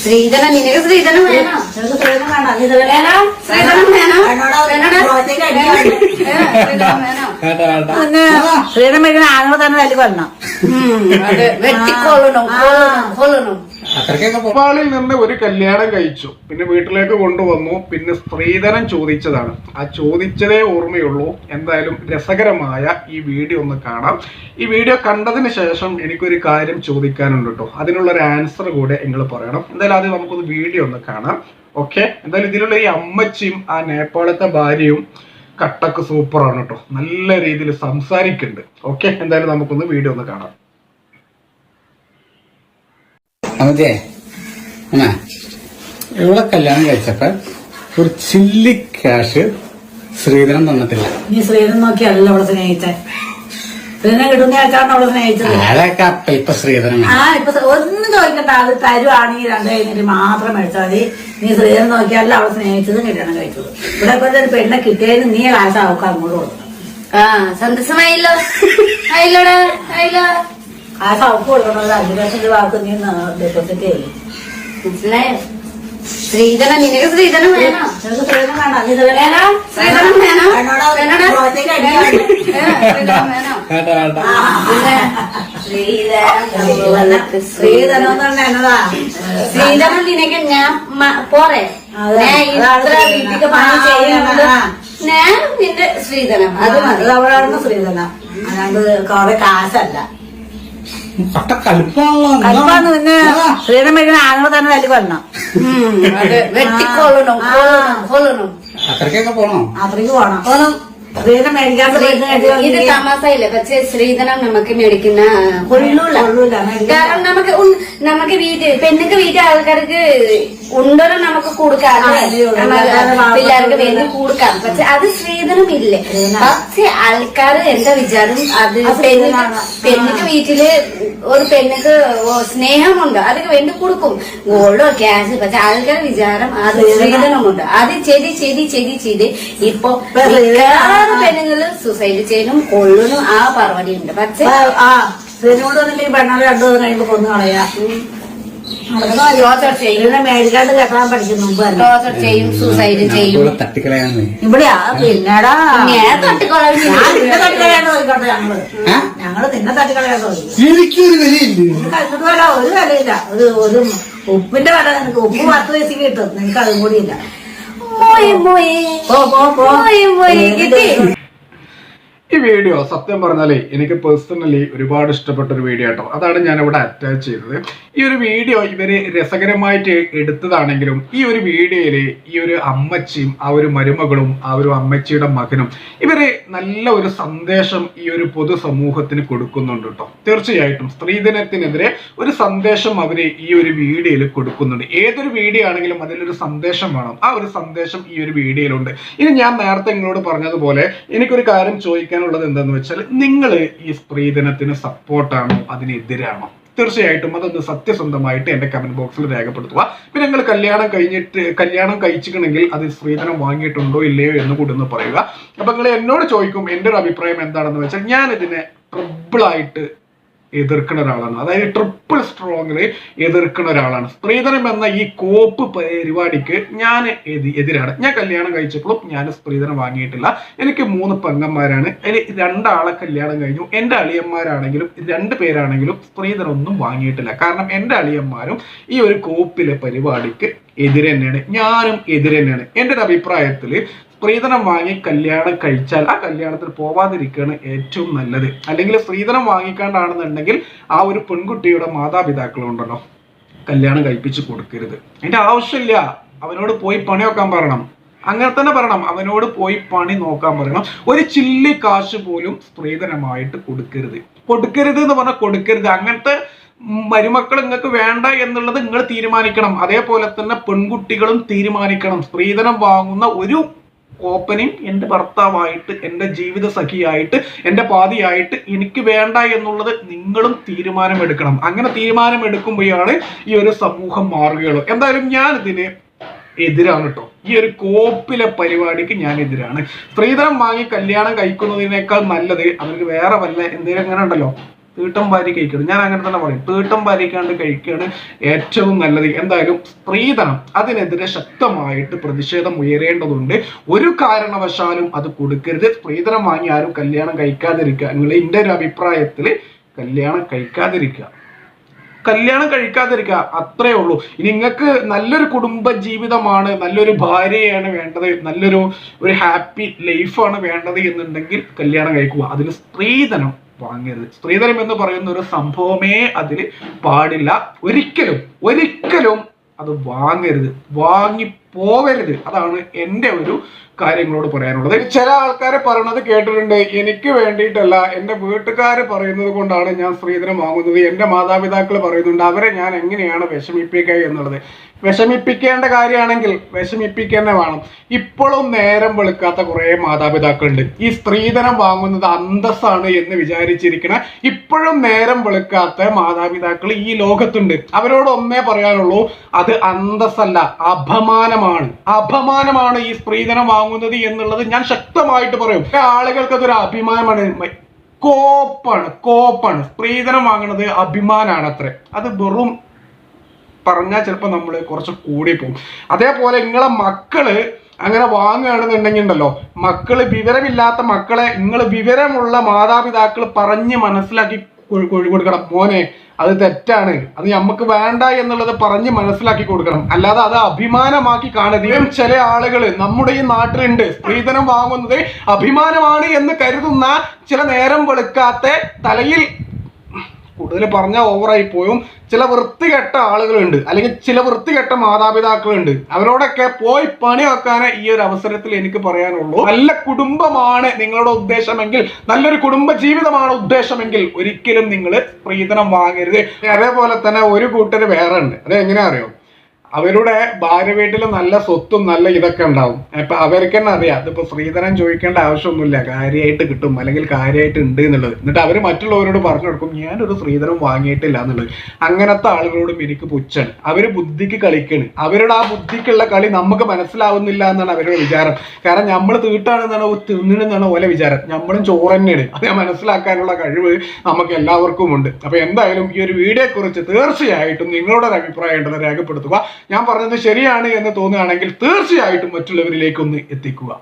ശ്രീധരൻ നിനക്ക് ശ്രീധരൻ വേണോ? നിനക്ക് ശ്രീധരൻ വേണ്ട നീ ശ്രീധരൻ വേണോ? ശ്രീധരൻ വേണം? ആണോ തന്നെ തല്ലി കൊല്ലണം. വെട്ടിക്കൊള്ളണം കൊള്ളണം. നേപ്പാളിൽ നിന്ന് ഒരു കല്യാണം കഴിച്ചു. പിന്നെ വീട്ടിലേക്ക് കൊണ്ടുവന്നു. പിന്നെ സ്ത്രീധനം ചോദിച്ചതാണ്. ആ ചോദിച്ചതേ ഓർമ്മയുള്ളൂ. എന്തായാലും രസകരമായ ഈ വീഡിയോ ഒന്ന് കാണാം. ഈ വീഡിയോ കണ്ടതിന് ശേഷം എനിക്കൊരു കാര്യം ചോദിക്കാനുണ്ട് കേട്ടോ. അതിനുള്ള ഒരു ആൻസർ കൂടെ നിങ്ങൾ പറയണം. എന്തായാലും ആദ്യം നമുക്കൊന്ന് വീഡിയോ ഒന്ന് കാണാം. ഓക്കെ എന്തായാലും ഇതിലുള്ള ഈ അമ്മച്ചിയും ആ നേപ്പാളത്തെ ഭാര്യയും കട്ടക്ക് സൂപ്പറാണ് കേട്ടോ. നല്ല രീതിയിൽ സംസാരിക്കുന്നുണ്ട്. ഓക്കെ എന്തായാലും നമുക്കൊന്ന് വീഡിയോ ഒന്ന് കാണാം. അതെ. എന്നാ ഇവിടെ കല്യാണം കഴിച്ചപ്പോ ഒരു ചില്ലി ക്യാഷ് ശ്രീധരൻ തന്നിട്ടില്ല. നീ ശ്രീധരൻ നോക്കിയല്ല അവളെ സ്നേഹിച്ചേ. ശ്രീധരൻ കിട്ടുന്ന ആൾക്കാരാണ് അവളെ സ്നേഹിച്ചത്. അതൊക്കെ അപ്പ ഇപ്പൊ ശ്രീധരൻ ആ ഇപ്പൊ ഒന്നും ചോദിക്കണ്ട. അത് തരുവാണെങ്കിൽ രണ്ട് കഴിഞ്ഞിട്ട് മാത്രം മേടിച്ചാൽ മതി. നീ ശ്രീധരൻ നോക്കിയല്ല അവളെ സ്നേഹിച്ചതും കല്യാണം കഴിച്ചത്. ഇവിടെ ഇപ്പൊ ഒരു പെണ്ണെ കിട്ടിയതിന് നീ കാശ് അവൾക്ക് അങ്ങോട്ട് കൊടുക്കണം. ആ സന്തോഷമായില്ലോ. ആയില്ലോടാ ആയില്ലോ. കാശ് അവൾക്ക് കൊടുക്കണത് അഞ്ചു ലക്ഷം രൂപ നീ ഡെപ്പോസിറ്റ് ചെയ്യും മനസ്സിലായോ ശ്രീധരൻ നിനക്ക് വേണോ? നിനക്ക് നീ വേണോ? വേണോ? ഞാൻ പോരെ. ഞാൻ ഇത്ര ശ്രീധരൻ. വീട്ടിക്ക് പണി ചെയ്യുന്നത് ഞാൻ നിന്റെ ശ്രീധരൻ അത് മതി. അവിടെ അവളാണ് ശ്രീധരൻ അല്ലാണ്ട് കുറെ കാശല്ല. കട്ട കലിപ്പാണല്ലോ കൽപ്പാന്ന് പിന്നെ ശ്രീധരൻ മേടിക്കുന്ന ആണുങ്ങൾ തന്നെ തല്ലി കൊല്ലണം. ഉം, അത് വെട്ടിക്കൊള്ളണം കൊള്ളണം കൊള്ളണം അത്രയ്ക്കൊക്കെ പോണോ? അത്രയ്ക്ക് പോണം. മേടിക്കാത്ത പെണ്ണ് ഇത് തമാസയില്ല പക്ഷെ സ്ത്രീധനം നമുക്ക് മേടിക്കുന്ന കൊള്ളൂല. കാരണം നമുക്ക് നമുക്ക് വീട്ടിൽ പെണ്ണുക്ക് വീട്ടിൽ ആൾക്കാർക്ക് ഉണ്ടോരം നമുക്ക് കൊടുക്കാം പിള്ളേർക്ക് വേണ്ടി കൊടുക്കാം. പക്ഷെ അത് സ്ത്രീധനം. ഇല്ലേ. പക്ഷെ ആൾക്കാർ എന്താ വിചാരം? അത് അത് പെണ്ണിക്ക് വീട്ടിൽ ഒരു പെണ്ണുക്ക് സ്നേഹമുണ്ട്. അതൊക്കെ വേണ്ടി കൊടുക്കും. ഗോൾഡോ ക്യാഷ് പക്ഷെ ആൾക്കാർ വിചാരം അത് സ്ത്രീധനമുണ്ട്. അത് ചെയ്ത് ചെയ്ത് ചെയ്ത് ചെയ്ത് ഇപ്പൊ. മിക്കവാറും പെണ്ണുങ്ങൾ സൂസൈഡ് ചെയ്യണം കൊള്ളുന്നു ആ പരിപാടി ഉണ്ട് പക്ഷെ ആ വന്നിട്ട് പെണ്ണാളെ രണ്ടു ദിവസം കഴിയുമ്പോ കൊന്നു കളയാ. മേടിക്കാണ്ട് കെട്ടാൻ ടോർച്ചർ ചെയ്യും സൂസൈഡ് ചെയ്യും. തട്ടിക്കളയാന്ന്. ഇവിടെയാ? പിന്നെടാ. ഞാൻ നിന്നെ നോക്കിക്കോട്ടെ ഞങ്ങൾ. ഏ? ഞങ്ങൾ നിന്നെ തട്ടിക്കളയാണ്ട് നോക്കി എനിക്കൊരു വിലയില്ല. കഴിച്ചിട്ട് ഒരു വിലയില്ല. ഒരു ഒരു ഉപ്പിന്റെ വില നിനക്ക്. ഉപ്പ് പത്ത് പൈസക്ക് കിട്ടും. നിനക്ക് അതും കൂടി ഇല്ല മോയെ മോയെ പോ പോ പോ മോയെ മോയെ കിട്ടി ഈ വീഡിയോ സത്യം പറഞ്ഞാലേ എനിക്ക് പേഴ്സണലി ഒരുപാട് ഇഷ്ടപ്പെട്ട ഒരു വീഡിയോ കേട്ടോ അതാണ് ഞാൻ ഇവിടെ അറ്റാച്ച് ചെയ്തത്. ഈ ഒരു വീഡിയോ ഇവർ രസകരമായിട്ട് എടുത്തതാണെങ്കിലും ഈ ഒരു വീഡിയോയിൽ ഈ ഒരു അമ്മച്ചിയും ആ ഒരു മരുമകളും ആ ഒരു അമ്മച്ചിയുടെ മകനും ഇവർ നല്ല ഒരു സന്ദേശം ഈ ഒരു പൊതുസമൂഹത്തിന് കൊടുക്കുന്നുണ്ട് കേട്ടോ. തീർച്ചയായിട്ടും സ്ത്രീധനത്തിനെതിരെ ഒരു സന്ദേശം അവർ ഈ ഒരു വീഡിയോയിൽ കൊടുക്കുന്നുണ്ട്. ഏതൊരു വീഡിയോ ആണെങ്കിലും അതിലൊരു സന്ദേശം വേണം. ആ ഒരു സന്ദേശം ഈ ഒരു വീഡിയോയിലുണ്ട് ഇനി ഞാൻ നേരത്തെ നിങ്ങളോട് പറഞ്ഞതുപോലെ എനിക്കൊരു കാര്യം ചോദിക്കാനുള്ളത് എന്താന്ന് വെച്ചാൽ നിങ്ങൾ ഈ സ്ത്രീധനത്തിന് സപ്പോർട്ടാണോ അതിനെതിരാണോ? തീർച്ചയായിട്ടും അതൊന്ന് സത്യസന്ധമായിട്ട് എന്റെ കമന്റ് ബോക്സിൽ രേഖപ്പെടുത്തുക. പിന്നെ നിങ്ങൾ കല്യാണം കഴിഞ്ഞിട്ട് കല്യാണം കഴിച്ചിട്ടുണ്ടെങ്കിൽ അത് സ്ത്രീധനം വാങ്ങിയിട്ടുണ്ടോ ഇല്ലയോ എന്ന് കൂടി ഒന്ന് പറയുക. അപ്പൊ നിങ്ങൾ എന്നോട് ചോദിക്കും എന്റെ ഒരു അഭിപ്രായം എന്താണെന്ന് വെച്ചാൽ ഞാൻ ഇതിനെ ട്രിപ്പിളായിട്ട് എതിർക്കുന്ന ഒരാളാണ്. അതായത് ട്രിപ്പിൾ സ്ട്രോങ്ങിൽ എതിർക്കുന്ന ഒരാളാണ്. സ്ത്രീധനം എന്ന ഈ കോപ്പ് പരിപാടിക്ക് ഞാൻ എതി- എതിരാണ്. ഞാൻ കല്യാണം കഴിച്ചപ്പോഴും ഞാൻ സ്ത്രീധനം വാങ്ങിയിട്ടില്ല. എനിക്ക് മൂന്ന് പെങ്ങന്മാരാണ്. അതിൽ രണ്ടാളെ കല്യാണം കഴിഞ്ഞു. എന്റെ അളിയന്മാരാണെങ്കിലും രണ്ട് പേരാണെങ്കിലും സ്ത്രീധനം ഒന്നും വാങ്ങിയിട്ടില്ല. കാരണം എന്റെ അളിയന്മാരും ഈ ഒരു കോപ്പിലെ പരിപാടിക്ക് എതിരെ തന്നെയാണ്. ഞാനും എതിരെ തന്നെയാണ്. എന്റെ ഒരു അഭിപ്രായത്തിൽ സ്ത്രീധനം വാങ്ങി കല്യാണം കഴിച്ചാൽ ആ കല്യാണത്തിൽ പോവാതിരിക്കുകയാണ് ഏറ്റവും നല്ലത്. അല്ലെങ്കിൽ സ്ത്രീധനം വാങ്ങിക്കാണ്ടാണെന്നുണ്ടെങ്കിൽ ആ ഒരു പെൺകുട്ടിയുടെ മാതാപിതാക്കളുണ്ടല്ലോ. കല്യാണം കഴിപ്പിച്ച് കൊടുക്കരുത്. അതിന്റെ ആവശ്യമില്ല. അവനോട് പോയി പണി നോക്കാൻ പറയണം. അങ്ങനെ തന്നെ പറയണം. അവനോട് പോയി പണി നോക്കാൻ പറയണം. ഒരു ചില്ലി കാശ് പോലും സ്ത്രീധനമായിട്ട് കൊടുക്കരുത്. കൊടുക്കരുത് എന്ന് പറഞ്ഞാൽ കൊടുക്കരുത്. അങ്ങനത്തെ മരുമക്കൾ നിങ്ങൾക്ക് വേണ്ട എന്നുള്ളത് നിങ്ങൾ തീരുമാനിക്കണം. അതേപോലെ തന്നെ പെൺകുട്ടികളും തീരുമാനിക്കണം. സ്ത്രീധനം വാങ്ങുന്ന ഒരു ഓപ്പനിങ് എന്റെ ഭർത്താവായിട്ട് എന്റെ ജീവിത സഖിയായിട്ട് എന്റെ പാതിയായിട്ട് എനിക്ക് വേണ്ട എന്നുള്ളത് നിങ്ങളും തീരുമാനമെടുക്കണം. അങ്ങനെ തീരുമാനമെടുക്കുമ്പോഴാണ് ഈ ഒരു സമൂഹം മാറുകയുള്ളൂ. എന്തായാലും ഞാൻ ഇതിന് എതിരാണ് കേട്ടോ. ഈ ഒരു കോപ്പിലെ പരിപാടിക്ക് ഞാൻ എതിരാണ്. സ്ത്രീധനം വാങ്ങി കല്യാണം കഴിക്കുന്നതിനേക്കാൾ നല്ലത് അവർക്ക് വേറെ വല്ല എന്തെങ്കിലും അങ്ങനെ ഉണ്ടല്ലോ? തീട്ടം വാരി കഴിക്കണം. ഞാൻ അങ്ങനെ തന്നെ പറയും. തീട്ടം വാരിക്കാണ്ട് കഴിക്കുകയാണ് ഏറ്റവും നല്ലത്. എന്തായാലും സ്ത്രീധനം അതിനെതിരെ ശക്തമായിട്ട് പ്രതിഷേധം ഉയരേണ്ടതുണ്ട്. ഒരു കാരണവശാലും അത് കൊടുക്കരുത്. സ്ത്രീധനം വാങ്ങി ആരും കല്യാണം കഴിക്കാതിരിക്കുക. നിങ്ങൾ എന്റെ ഒരു അഭിപ്രായത്തിൽ കല്യാണം കഴിക്കാതിരിക്കുക. കല്യാണം കഴിക്കാതിരിക്കുക. അത്രേ ഉള്ളൂ. ഇനി നിങ്ങൾക്ക് നല്ലൊരു കുടുംബ ജീവിതമാണ് നല്ലൊരു ഭാര്യയാണ് വേണ്ടത് നല്ലൊരു ഒരു ഹാപ്പി ലൈഫാണ് വേണ്ടത് എന്നുണ്ടെങ്കിൽ കല്യാണം കഴിക്കുക. അതിൽ സ്ത്രീധനം വാങ്ങരുത് സ്ത്രീധനം എന്ന് പറയുന്ന ഒരു സംഭവമേ അതിൽ പാടില്ല. ഒരിക്കലും ഒരിക്കലും അത് വാങ്ങരുത്. വാങ്ങി പോവരുത് അതാണ് എന്റെ ഒരു കാര്യങ്ങളോട് പറയാനുള്ളത്. ചില ആൾക്കാരെ പറയണത് കേട്ടിട്ടുണ്ട്. എനിക്ക് വേണ്ടിയിട്ടല്ല. എന്റെ വീട്ടുകാർ പറയുന്നത് കൊണ്ടാണ് ഞാൻ സ്ത്രീധനം വാങ്ങുന്നത്. എന്റെ മാതാപിതാക്കൾ പറയുന്നുണ്ട്. അവരെ ഞാൻ എങ്ങനെയാണ് വിഷമിപ്പിക്കുക എന്നുള്ളത്. വിഷമിപ്പിക്കേണ്ട കാര്യമാണെങ്കിൽ വിഷമിപ്പിക്കുന്നേ വേണം. ഇപ്പോഴും നേരം വെളുക്കാത്ത കുറേ മാതാപിതാക്കളുണ്ട്. ഈ സ്ത്രീധനം വാങ്ങുന്നത് അന്തസ്സാണ് എന്ന് വിചാരിച്ചിരിക്കണ ഇപ്പോഴും നേരം വെളുക്കാത്ത മാതാപിതാക്കൾ ഈ ലോകത്തുണ്ട്. അവരോട് ഒന്നേ പറയാനുള്ളൂ. അത് അന്തസ്സല്ല അപമാനമാണ്. അപമാനമാണ് ഈ സ്ത്രീധനം വാങ്ങുന്നത്. എന്നുള്ളത് ഞാൻ ശക്തമായിട്ട് പറയും. ആളുകൾക്ക് അതൊരു അഭിമാനമാണ്. കോപ്പാണ് കോപ്പാണ്. സ്ത്രീധനം വാങ്ങുന്നത് അഭിമാനാണ് അത്രേ അത് വെറും പറഞ്ഞാൽ ചിലപ്പോൾ നമ്മൾ കുറച്ച് കൂടി പോകും അതേപോലെ നിങ്ങളെ മക്കൾ അങ്ങനെ വാങ്ങുകയാണെന്നുണ്ടെങ്കിൽ ഉണ്ടല്ലോ മക്കൾ വിവരമില്ലാത്ത മക്കളെ നിങ്ങൾ വിവരമുള്ള മാതാപിതാക്കൾ പറഞ്ഞ് മനസ്സിലാക്കി കൊ- കൊ- മോനെ അത് തെറ്റാണ്. അത് നമുക്ക് വേണ്ട എന്നുള്ളത് പറഞ്ഞ് മനസ്സിലാക്കി കൊടുക്കണം. അല്ലാതെ അത് അഭിമാനമാക്കി കാണുകയും ചില ആളുകൾ നമ്മുടെ ഈ നാട്ടിലുണ്ട്. സ്ത്രീധനം വാങ്ങുന്നത് അഭിമാനമാണ് എന്ന് കരുതുന്ന ചില നേരം വെളുക്കാത്ത തലയിൽ കൂടുതൽ പറഞ്ഞാൽ ഓവറായി പോയും ചില വൃത്തികെട്ട ആളുകളുണ്ട്. അല്ലെങ്കിൽ ചില വൃത്തികെട്ട മാതാപിതാക്കളുണ്ട്. അവരോടൊക്കെ പോയി പണി വെക്കാനേ ഈ ഒരു അവസരത്തിൽ എനിക്ക് പറയാനുള്ളൂ. നല്ല കുടുംബമാണ് നിങ്ങളുടെ ഉദ്ദേശമെങ്കിൽ നല്ലൊരു കുടുംബ ജീവിതമാണ് ഉദ്ദേശമെങ്കിൽ ഒരിക്കലും നിങ്ങൾ പ്രീതനം വാങ്ങരുത്. അതേപോലെ തന്നെ ഒരു കൂട്ടർ വേറെ ഉണ്ട്. അത് എങ്ങനെയാ അറിയോ? അവരുടെ ഭാര്യ വീട്ടിൽ നല്ല സ്വത്തും നല്ല ഇതൊക്കെ ഉണ്ടാവും. അപ്പൊ അവർക്ക് തന്നെ അറിയാം. അതിപ്പോ സ്ത്രീധനം ചോദിക്കേണ്ട ആവശ്യമൊന്നുമില്ല. കാര്യമായിട്ട് കിട്ടും. അല്ലെങ്കിൽ കാര്യമായിട്ട് ഉണ്ട് എന്നുള്ളത്. എന്നിട്ട് അവർ മറ്റുള്ളവരോട് പറഞ്ഞു കൊടുക്കും ഞാനൊരു സ്ത്രീധനം വാങ്ങിയിട്ടില്ല എന്നുള്ളത്. അങ്ങനത്തെ ആളുകളോടും എനിക്ക് പുച്ഛാണ് അവർ ബുദ്ധിക്ക് കളിക്കാണ്. അവരുടെ ആ ബുദ്ധിക്കുള്ള കളി നമുക്ക് മനസ്സിലാവുന്നില്ല എന്നാണ് അവരുടെ വിചാരം. കാരണം നമ്മൾ തീട്ടാണെന്നാണ് തിന്നിണെന്നാണ് ഓലെ വിചാരം. നമ്മളും ചോറ് തന്നെയാണ്. അത് മനസ്സിലാക്കാനുള്ള കഴിവ് നമുക്ക് എല്ലാവർക്കും ഉണ്ട്. അപ്പൊ എന്തായാലും ഈ ഒരു വീഡിയോയെ കുറിച്ച് തീർച്ചയായിട്ടും നിങ്ങളുടെ ഒരു അഭിപ്രായം ഉണ്ടെന്ന് രേഖപ്പെടുത്തുക. ഞാൻ പറഞ്ഞത് ശരിയാണ് എന്ന് തോന്നുകയാണെങ്കിൽ തീർച്ചയായിട്ടും മറ്റുള്ളവരിലേക്ക് ഒന്ന് എത്തിക്കുക.